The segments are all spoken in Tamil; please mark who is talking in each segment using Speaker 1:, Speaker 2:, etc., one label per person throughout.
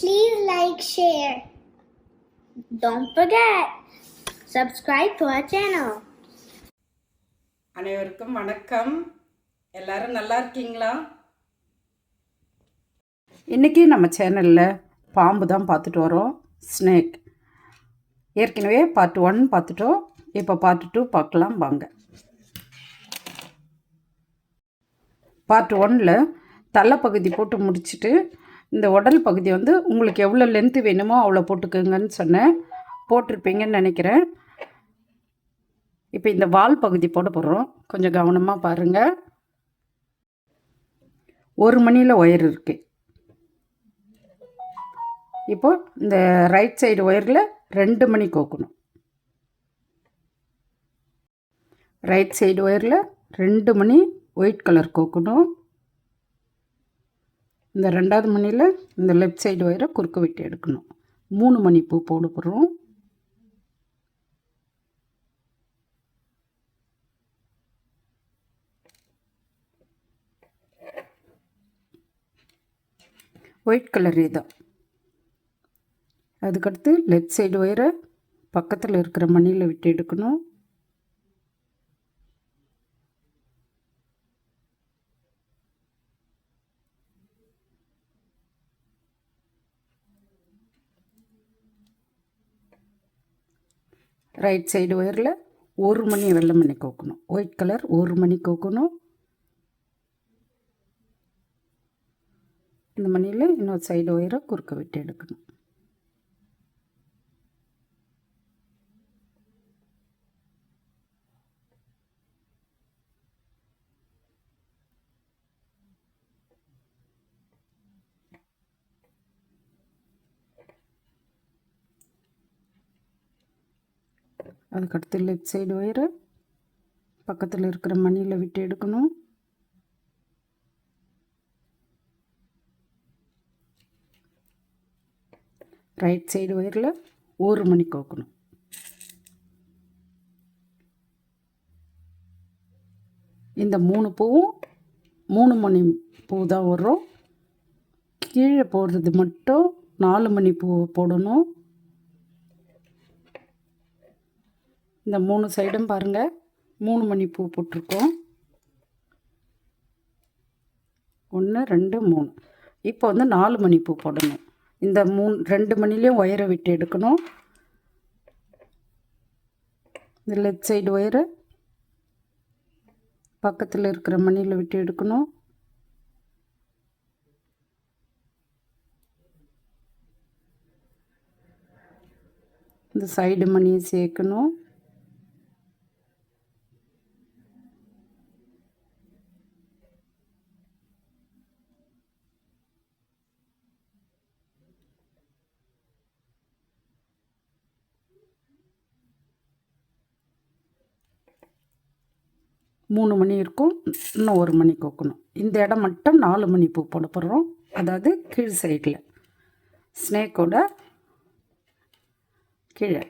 Speaker 1: Please like, share. Don't forget, subscribe to our channel.
Speaker 2: அனைவருக்கும் வணக்கம். எல்லாரும் நல்லா இருக்கீங்களா? இன்றைக்கி நம்ம சேனலில் பாம்பு தான் பார்த்துட்டு வரோம். ஸ்னேக் ஏற்கனவே பார்ட் ஒன் பார்த்துட்டோம். இப்போ பார்ட் டூ பார்க்கலாம் வாங்க. பார்ட் ஒன்னில் தலைப்பகுதி போட்டு முடிச்சுட்டு இந்த உடல் பகுதி வந்து உங்களுக்கு எவ்வளோ லென்த்து வேணுமோ அவ்வளோ போட்டுக்கோங்கன்னு சொன்னேன். போட்டிருப்பீங்கன்னு நினைக்கிறேன். இப்போ இந்த வால் பகுதி போட போகிறோம் கொஞ்சம் கவனமாக பாருங்கள் ஒரு மணியில் ஒயர் இருக்குது இப்போ இந்த ரைட் சைடு ஒயரில் ரெண்டு மணி கோக்கணும். ரைட் சைடு ஒயரில் ரெண்டு மணி ஒயிட் கலர் கோக்கணும். இந்த ரெண்டாவது மணியில் இந்த லெஃப்ட் சைடு ஒயரை குறுக்க விட்டு எடுக்கணும். மூணு மணி பூ போட ஒயிட் கலர் இதுதான். அதுக்கடுத்து லெஃப்ட் சைடு ஒயரை பக்கத்தில் இருக்கிற மணியில் விட்டு எடுக்கணும். ரைட் சைடு ஒயரில் ஒரு மணி வெள்ளை மணி கோக்கணும். ஒயிட் கலர் ஒரு மணி கோக்கணும். இந்த மணியில் இன்னொரு சைடு ஒயரை குறுக்க விட்டு எடுக்கணும். அதுக்கடுத்து லெஃப்ட் சைடு ஒயரை பக்கத்தில் இருக்கிற மணியில் விட்டு எடுக்கணும். ரைட் சைடு ஒயரில் ஒரு மணி கோக்கணும். இந்த மூணு பூவும் மூணு மணி பூ தான் வரும். கீழே போடுறது மட்டும் நாலு மணி பூ போடணும். இந்த மூணு சைடும் பாருங்கள் மூணு மணி பூ போட்டிருக்கோம். ஒன்று ரெண்டு மூணு. இப்போ வந்து நாலு மணி பூ போடணும். இந்த மூணு ரெண்டு மணிலையும் ஒயரை விட்டு எடுக்கணும். இந்த லெஃப்ட் சைடு ஒயரை. பக்கத்தில் இருக்கிற மணியில் விட்டு எடுக்கணும். இந்த சைடு மணியை சேர்க்கணும். மூணு மணி இருக்கும் இன்னும் ஒரு மணி கொக்கணும். இந்த இடம் மட்டும் நாலு மணி பூ போட போடுறோம். அதாவது கீழ் சைடில் ஸ்னேக்கோட கீழே.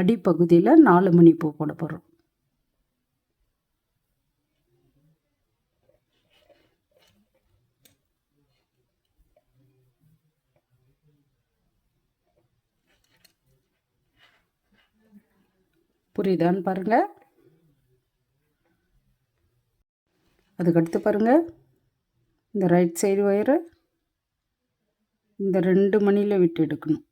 Speaker 2: அடிப்பகுதியில் நாலு மணி பூ போட போடுறோம். புரியுதான்னு பாருங்கள் அதுக்கடுத்து பாருங்கள் இந்த ரைட் சைடு ஒயரை இந்த ரெண்டு மணியில் விட்டு எடுக்கணும்.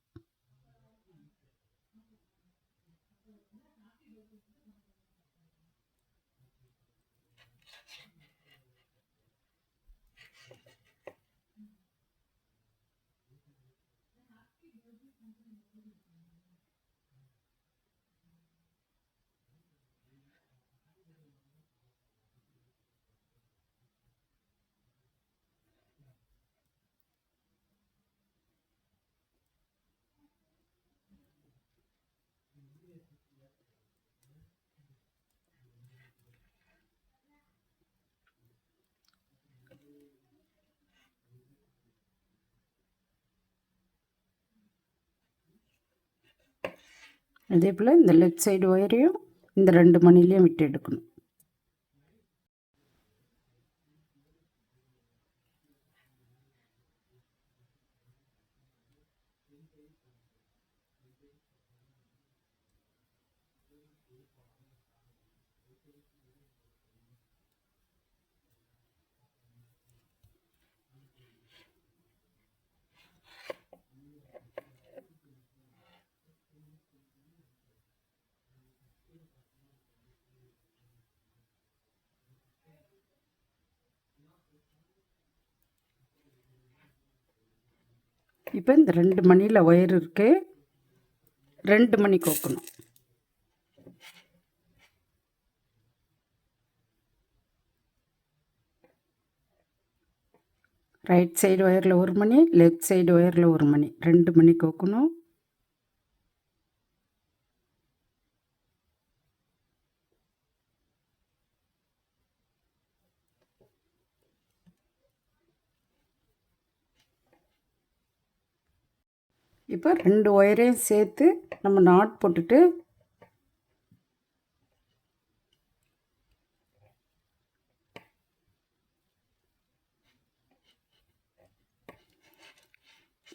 Speaker 2: அதே போல் இந்த லெஃப்ட் சைடு ஒயரையும் இந்த ரெண்டு மணிலையும் விட்டு எடுக்கணும். இப்போ இந்த ரெண்டு மணியில் ஒயர் இருக்கு. ரெண்டு மணி கோக்கணும். ரைட் சைடு ஒயரில் ஒரு மணி லெஃப்ட் சைடு ஒயரில் ஒரு மணி. ரெண்டு மணி கோக்கணும். இப்போ ரெண்டு ஒயரையும் சேர்த்து நம்ம நாட் போட்டுட்டு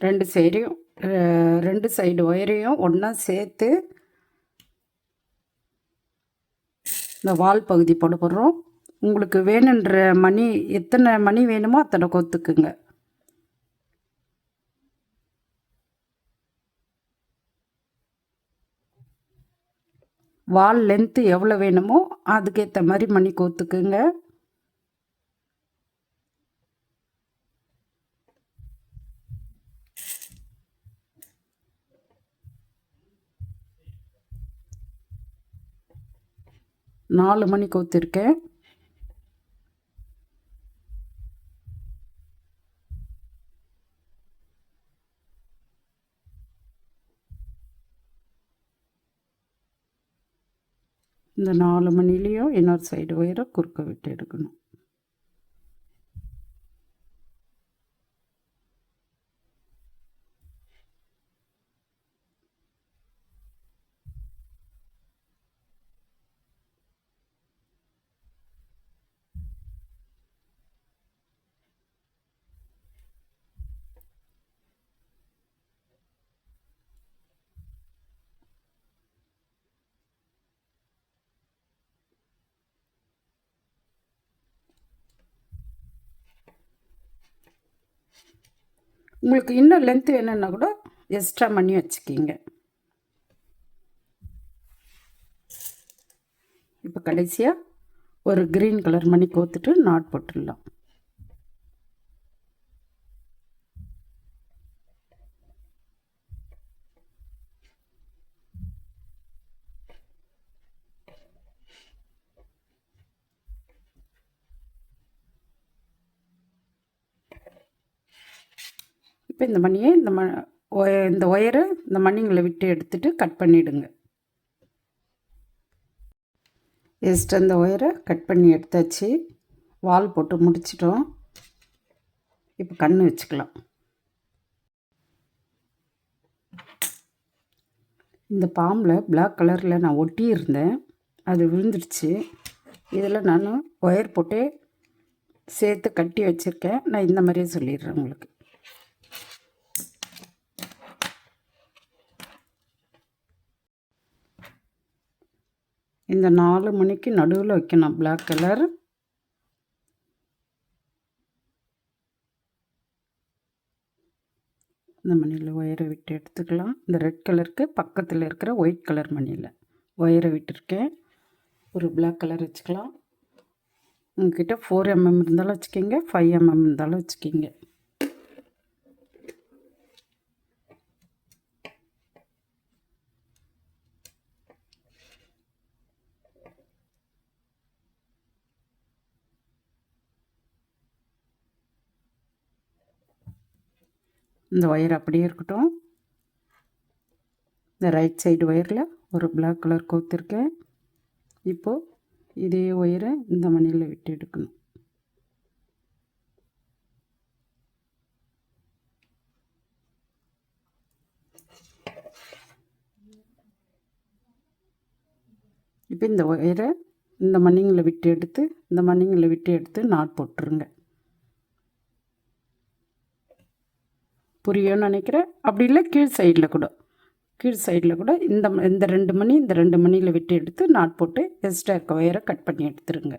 Speaker 2: ரெண்டு சைடையும் ரெண்டு சைடு ஒயரையும் ஒன்றா சேர்த்து இந்த வால் பகுதி போட போடுறோம். உங்களுக்கு வேணுன்ற மணி எத்தனை மணி வேணுமோ அத்தனை கொத்துக்குங்க. வால் லென்த்து எவ்வளோ வேணுமோ அதுக்கேற்ற மாதிரி மணி கோத்துக்குங்க. நாலு மணி கோத்திருக்கேன். இந்த நாலு மணிலேயும் இன்னொரு சைடு ஒயரை குறுக்க விட்டு எடுக்கணும். உங்களுக்கு இன்னும் லென்த்து வேணும்னா கூட எக்ஸ்ட்ரா மணி வச்சுக்கிங்க. இப்போ கடைசியாக ஒரு க்ரீன் கலர் மணி கோத்துட்டு நாட் போட்டுடலாம். இப்போ இந்த மணியை இந்த ம ஒய- இந்த ஒயரை இந்த மணிங்களை விட்டு எடுத்துட்டு கட் பண்ணிவிடுங்க எஸ்ட் அந்த ஒயரை கட் பண்ணி எடுத்தாச்சு. வால் போட்டு முடிச்சிட்டோம். இப்போ கண் வச்சுக்கலாம். இந்த பாம்பில் பிளாக் கலரில் நான் ஒட்டியிருந்தேன். அது விழுந்துடுச்சு. இதில் நான் ஒயர் போட்டு சேர்த்து கட்டி வச்சுருக்கேன். நான் இந்த மாதிரியே சொல்லிடுறேன் உங்களுக்கு. இந்த நாலு மணிக்கு நடுவில் வைக்கணும். பிளாக் கலர் இந்த மணியில் ஒயரை விட்டு எடுத்துக்கலாம். இந்த ரெட் கலருக்கு பக்கத்தில் இருக்கிற ஒயிட் கலர் மணியில் ஒயரை விட்டுருக்கேன். ஒரு பிளாக் கலர் வச்சுக்கலாம். உங்ககிட்ட ஃபோர் எம்எம் இருந்தாலும் வச்சுக்கிங்க ஃபைவ் எம்எம் இருந்தாலும் வச்சுக்கிங்க. இந்த ஒயர் அப்படியே இருக்கட்டும். இந்த ரைட் சைடு ஒயரில் ஒரு பிளாக் கலர் கோத்திருக்கேன் இப்போது இதே ஒயரை இந்த மணியில் விட்டு எடுக்கணும். இப்போ இந்த ஒயரை இந்த மணிங்களை விட்டு எடுத்து இந்த மண்ணிங்களை விட்டு எடுத்து நாட் போட்டுருங்க. புரியும்னு நினைக்கிறேன். அப்படி இல்லை கீழ் சைடில் கூட. கீழ் சைடில் கூட இந்த இந்த ரெண்டு மணி இந்த ரெண்டு மணியில் விட்டு எடுத்து நாட் போட்டு எக்ஸ்ட்ரா இருக்க ஒயரை கட் பண்ணி எடுத்துருங்க.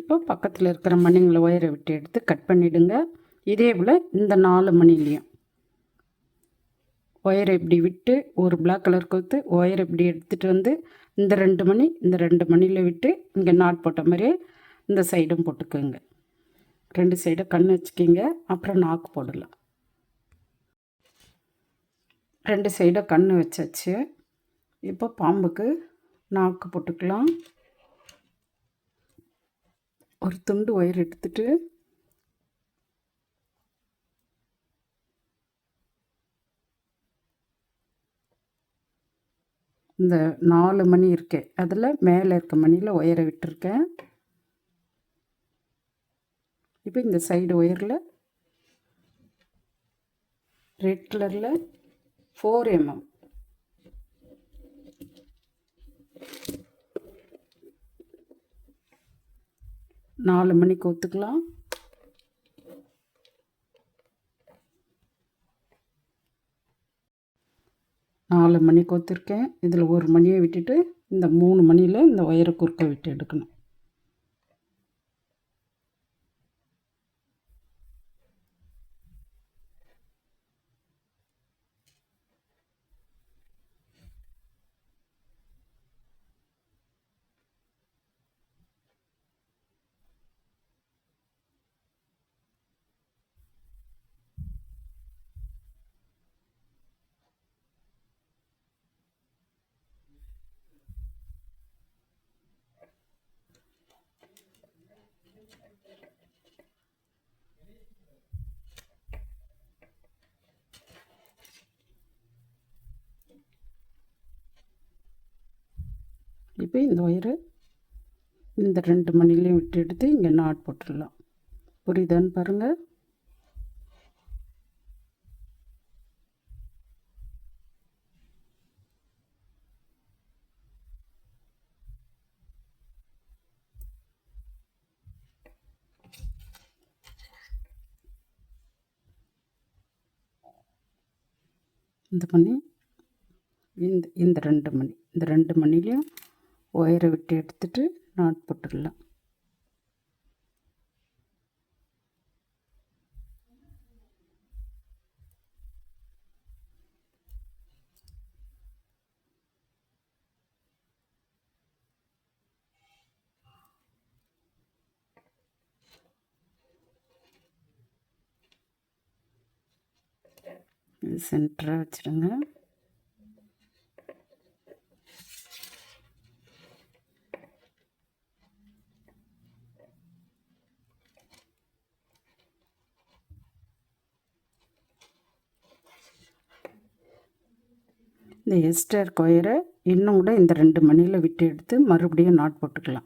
Speaker 2: இப்போ பக்கத்தில் இருக்கிற மணிங்களை ஒயரை விட்டு எடுத்து கட் பண்ணிவிடுங்க இதே போல் இந்த நாலு மணிலையும் ஒயரை இப்படி விட்டு ஒரு பிளாக் கலர் கொடுத்து ஒயரை இப்படி எடுத்துகிட்டு வந்து இந்த ரெண்டு மணி இந்த ரெண்டு மணியில் விட்டு இங்கே நாட் போட்ட மாதிரியே இந்த சைடும் போட்டுக்கோங்க. ரெண்டு சைடும் கண் வச்சுக்கிங்க. அப்புறம் நாக்கு போடலாம். ரெண்டு சைடும் கண் வச்சாச்சு. இப்போ பாம்புக்கு நாக்கு போட்டுக்கலாம். ஒரு துண்டு ஒயர் எடுத்துட்டு இந்த நாலு மணி இருக்கு அதில் மேலே இருக்க மணியில் ஒயரை விட்டுருக்கேன். இப்போ இந்த சைடு ஒயரில் ரெட் கலரில் ஃபோர் எம்எம் நாலு மணிக்கு ஒத்துக்கலாம். நாலு மணிக்கு ஒத்துருக்கேன். இதில் ஒரு மணியை விட்டுட்டு இந்த மூணு மணியில் இந்த ஒயரை குறுக்க விட்டு எடுக்கணும். இப்போ இந்த ஒயரை இந்த ரெண்டு மணிலையும் விட்டு எடுத்து இங்கே நாட் போட்டுடலாம். புரியுதான்னு பாருங்கள் இந்த மணி இந்த இந்த ரெண்டு மணி இந்த ரெண்டு மணிலையும் ஒயரை விட்டு எடுத்துட்டு நாட் போட்டுடலாம். சென்டராக வச்சுருங்க இந்த எஸ்டர் கொயரை இன்னும் கூட இந்த ரெண்டு மணியில் விட்டு எடுத்து மறுபடியும் நாட் போட்டுக்கலாம்.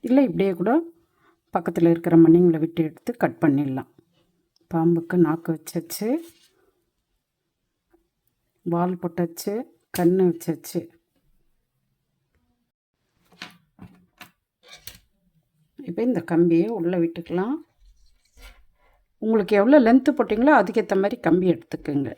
Speaker 2: இல்லை இப்படியே கூட பக்கத்தில் இருக்கிற மணிங்களை விட்டு எடுத்து கட் பண்ணிடலாம். பாம்புக்கு நாக்கு வச்சாச்சு. வால் போட்டாச்சு. கண் வச்சாச்சு. இப்போ இந்த கம்பியை உள்ளே விட்டுக்கலாம். உங்களுக்கு எவ்வளோ லென்த்து போட்டிங்களோ அதுக்கேற்ற மாதிரி கம்பி எடுத்துக்கோங்க.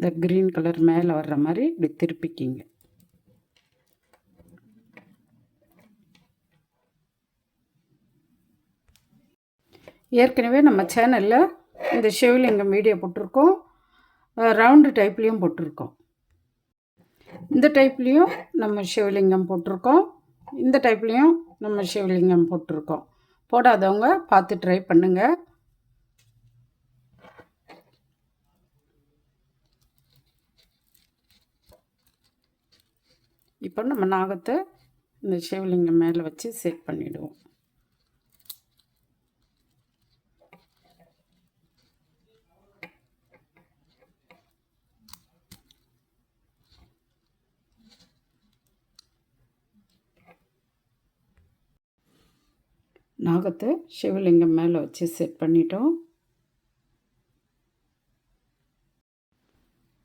Speaker 2: இந்த க்ரீன் கலர் மேலே வர்ற மாதிரி இப்படி திருப்பிக்கிங்க. ஏற்கனவே நம்ம சேனலில் இந்த சிவலிங்கம் வீடியோ போட்டிருக்கோம். ரவுண்டு டைப்லேயும் போட்டிருக்கோம். இந்த டைப்லேயும் நம்ம சிவலிங்கம் போட்டிருக்கோம். இந்த டைப்லேயும் நம்ம சிவலிங்கம் போட்டிருக்கோம். போடாதவங்க பார்த்து ட்ரை பண்ணுங்கள் இப்போ நம்ம நாகத்தை இந்த சிவலிங்கம் மேலே வச்சு செட் பண்ணிவிடுவோம் நாகத்தை சிவலிங்கம் மேலே வச்சு செட் பண்ணிட்டோம்.